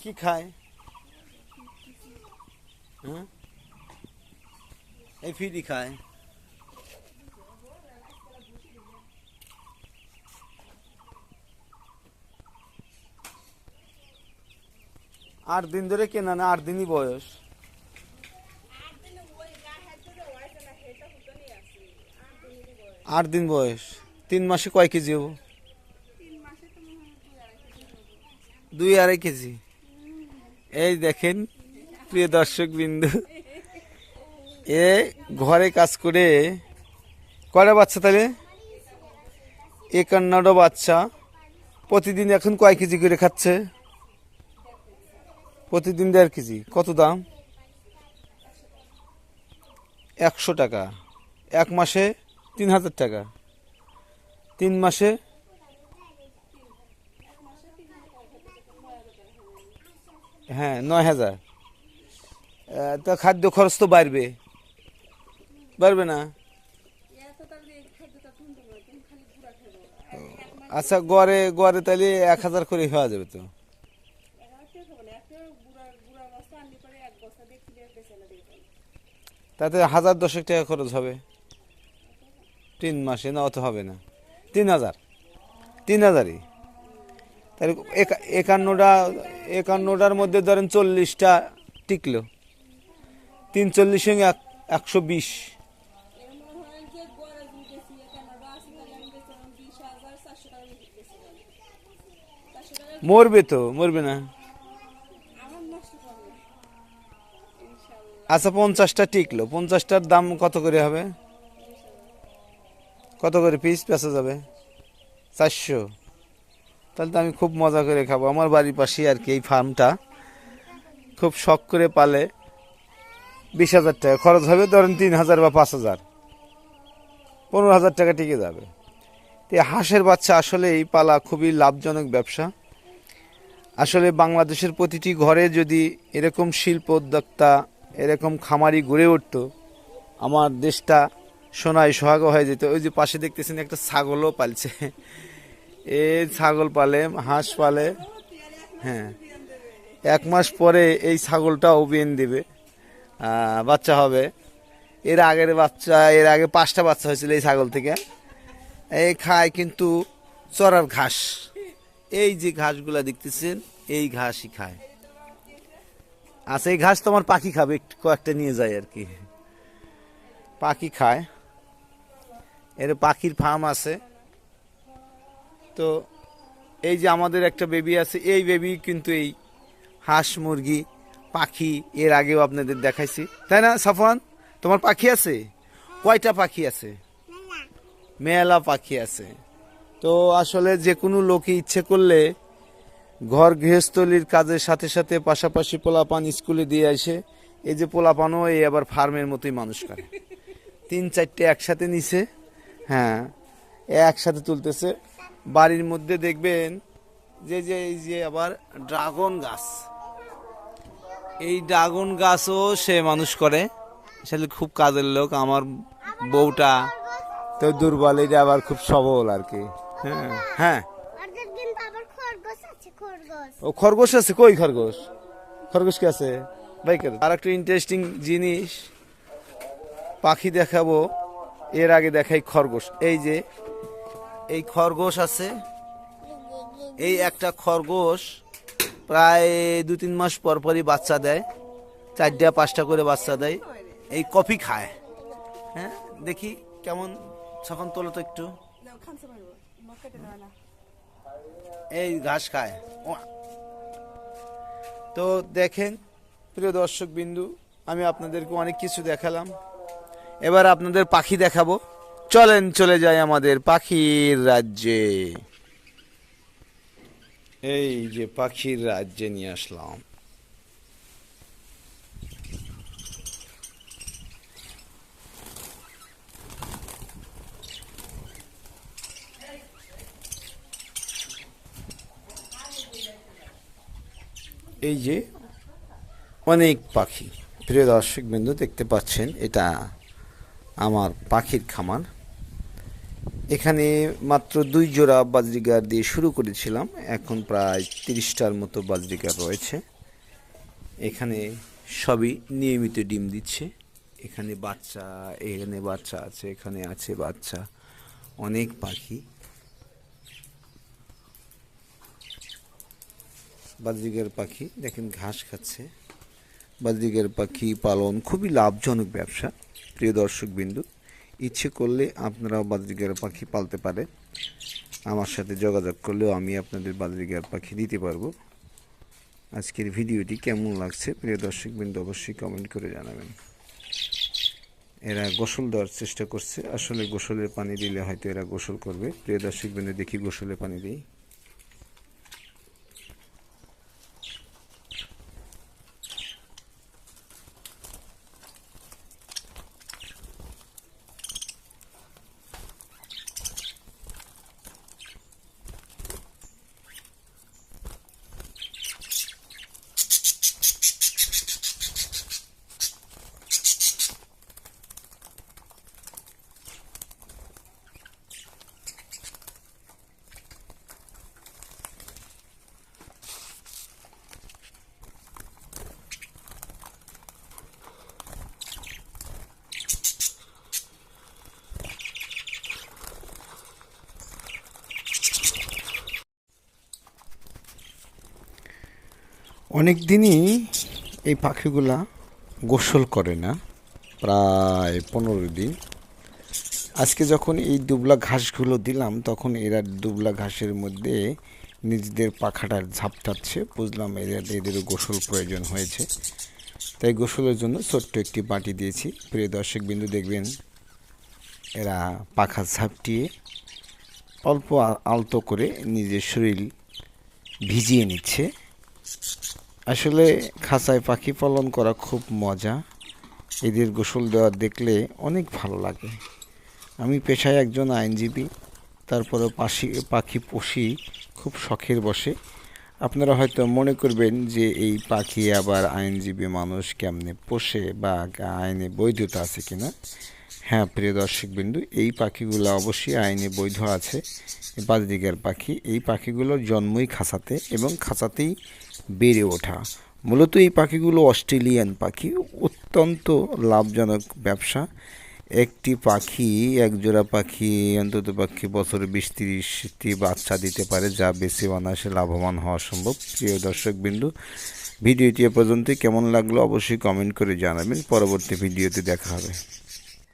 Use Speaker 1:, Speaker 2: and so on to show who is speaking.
Speaker 1: কি খায়? হ্যাঁ এই ফিডি খায়। আট দিন ধরে কেনা না আট দিনই বয়স। আট দিন বয়স। তিন মাসে কয় কেজি হব। দুই আড়াই কেজি। এই দেখেন, প্রিয় দর্শক বিন্দু এ ঘরে কাজ করে কয়টা বাচ্চা তাহলে? একান্নটা বাচ্চা। প্রতিদিন এখন কয় কেজি করে খাচ্ছে? প্রতিদিন দেড় কেজি। কত দাম? একশো টাকা। এক মাসে তিন হাজার টাকা। তিন মাসে হ্যাঁ নয় হাজার। তা খাদ্য খরচ তো বাড়বে। বাড়বে না? আচ্ছা গড়ে গড়ে তাহলে এক হাজার করে হওয়া যাবে তো। তাতে হাজার দশেক টাকা খরচ হবে। তিন মাসে না, অত হবে না। তিন হাজার। তিন হাজারই। তাহলে একা- একান্নটা, একান্নটার মধ্যে ধরেন চল্লিশটা টিকলো। তিন চল্লিশ সঙ্গে এক, একশো বিশ। মরবে তো, মরবে না। আচ্ছা পঞ্চাশটা টিকলো। পঞ্চাশটার দাম কত করে হবে? কত করে পিস বেচা যাবে? চারশো। তাহলে তো আমি খুব মজা করে খাব। আমার বাড়ির পাশেই আর কি এই ফার্মটা। খুব শখ করে পালে বিশ হাজার টাকা। খরচ হবে ধরেন তিন হাজার বা পাঁচ হাজার। পনেরো হাজার টাকা টিকে যাবে। তো হাঁসের বাচ্চা আসলে এই পালা খুবই লাভজনক ব্যবসা। আসলে বাংলাদেশের প্রতিটি ঘরে যদি এরকম শিল্প উদ্যোক্তা, এরকম খামারি গড়ে উঠতো, আমার দেশটা সোনায় সোহাগ হয়ে যেত। ওই যে পাশে দেখতেছেন একটা ছাগলও পালছে। এ ছাগল পালে, হাঁস পালে হ্যাঁ। এক মাস পরে এই ছাগলটাও বিয়েন দেবে বাচ্চা হবে। এর আগের বাচ্চা, এর আগে পাঁচটা বাচ্চা হয়েছিল এই ছাগল থেকে। এই খায় কিন্তু চড়ার ঘাস। এই যে ঘাসগুলা দেখতেছেন, এই ঘাসই খায়। আচ্ছা এই ঘাস তোমার পাখি খাবে, একটু কয়েকটা নিয়ে যায় আর কি। পাখি খায়। এর পাখির ফার্ম আছে। তো এই যে আমাদের একটা বেবি আছে, এই বেবি কিন্তু এই হাঁস মুরগি, পাখি, এর আগেও আপনাদের দেখাইছি। তাই না সাফান তোমার পাখি আছে? কয়টা পাখি আছে? মেলা পাখি আছে। তো আসলে যে কোনো লোকে ইচ্ছে করলে ঘর গৃহস্থলীর কাজের সাথে সাথে পাশাপাশি পোলাপান স্কুলে দিয়ে আসে। এই যে পোলাপানও এই আবার ফার্মের মতোই মানুষ করে। তিন চারটে একসাথে নিছে। হ্যাঁ একসাথে তুলতেছে। বাড়ির মধ্যে দেখবেন যে যে এই যে আবার ড্রাগন গাছ। এই ড্রাগন গাছও সে মানুষ করে। আসলে খুব কাজের লোক আমার বউটা। তো দুর্বল এটা আবার খুব সবল আর কি। হ্যাঁ হ্যাঁ।
Speaker 2: ওদের কিন্তু আবার খরগোশ আছে খরগোশ।
Speaker 1: ও খরগোশ আছে কই খরগোশ? খরগোশ কি আছে? বাইকের আর একটা ইন্টারেস্টিং জিনিস পাখি দেখাবো। এর আগে দেখাই খরগোশ। এই যে এই খরগোশ আছে। এই একটা খরগোশ প্রায় দু তিন মাস পর পরই বাচ্চা দেয়। চারটা, পাঁচটা করে বাচ্চা দেয়। এই কফি খায়। হ্যাঁ দেখি কেমন তখন তোলো তো একটু। এই ঘাস খায়। তো দেখেন, প্রিয় দর্শক বিন্দু আমি আপনাদেরকে অনেক কিছু দেখালাম। এবার আপনাদের পাখি দেখাবো। চলেন, চলে যাই আমাদের পাখির রাজ্যে। এই যে পাখির রাজ্যে নিয়ে আসলাম। এই যে অনেক পাখি। প্রিয় দর্শক বিন্দু দেখতে পাচ্ছেন, এটা আমার পাখির খামার। এখানে মাত্র দুই জোড়া বাজরিগার দিয়ে শুরু করেছিলাম। এখন প্রায় তিরিশটার মতো বাজরিগার রয়েছে। এখানে সবই নিয়মিত ডিম দিচ্ছে। এখানে বাচ্চা এখানে বাচ্চা আছে, এখানে আছে বাচ্চা, অনেক পাখি। বাজরিগার পাখি, দেখেন ঘাস খাচ্ছে। বাজরিগার পাখি পালন খুবই লাভজনক ব্যবসা, প্রিয় দর্শক বিন্দু ইচ্ছে করলে আপনারাও বাজরিগার পাখি পালতে পারে। আমার সাথে যোগাযোগ করলেও আমি আপনাদের বাজরিগার পাখি দিতে পারব। আজকের ভিডিওটি কেমন লাগছে প্রিয় দর্শক বিন্দু অবশ্যই কমেন্ট করে জানাবেন। এরা গোসল দেওয়ার চেষ্টা করছে। আসলে গোসলের পানি দিলে হয়তো এরা গোসল করবে। প্রিয় দর্শক বিন্দু দেখি গোসলের পানি দিই। অনেক দিনই এই পাখিগুলা গোসল করে না, প্রায় পনেরো দিন। আজকে যখন এই দুবলা ঘাসগুলো দিলাম, তখন এরা দুবলা ঘাসের মধ্যে নিজেদের পাখাটার ঝাপটাচ্ছে বুঝলাম এদের এদেরও গোসল প্রয়োজন হয়েছে। তাই গোসলের জন্য ছোট্ট একটি বাটি দিয়েছি। প্রিয় দর্শক বিন্দু, দেখবেন এরা পাখা ঝাপটিয়ে অল্প আলতো করে নিজের শরীর ভিজিয়ে নিচ্ছে। আসলে খাঁচায় পাখি পালন করা খুব মজা। এদের গোসল দেওয়া দেখলে অনেক ভালো লাগে। আমি পেশায় একজন আইনজীবী তারপরে পাশি, পাখি পুষি খুব শখের বসে। আপনারা হয়তো মনে করবেন যে এই পাখি আবার আইনজীবী মানুষ কেমনে পোষে বা আইনে বৈধতা আছে কিনা। হ্যাঁ প্রিয় দর্শক বিন্দু এই পাখিগুলো অবশ্যই আইনে বৈধ আছে। বাজদিগার পাখি, এই পাখিগুলোর জন্মই খাঁচাতে এবং খাঁচাতেই বেড়ে ওঠা। মূলত এই পাখিগুলো অস্ট্রেলিয়ান পাখি, অত্যন্ত লাভজনক ব্যবসা। একটি পাখি এক জোড়া পাখি, অন্তত পাখি বছরে বিশ তিরিশটি বাচ্চা দিতে পারে, যা বেশি অনায়াসে লাভবান হওয়া সম্ভব। প্রিয় দর্শক বিন্দু ভিডিওটি এ পর্যন্তই। কেমন লাগল অবশ্যই কমেন্ট করে জানাবেন। পরবর্তী ভিডিওতে দেখা হবে।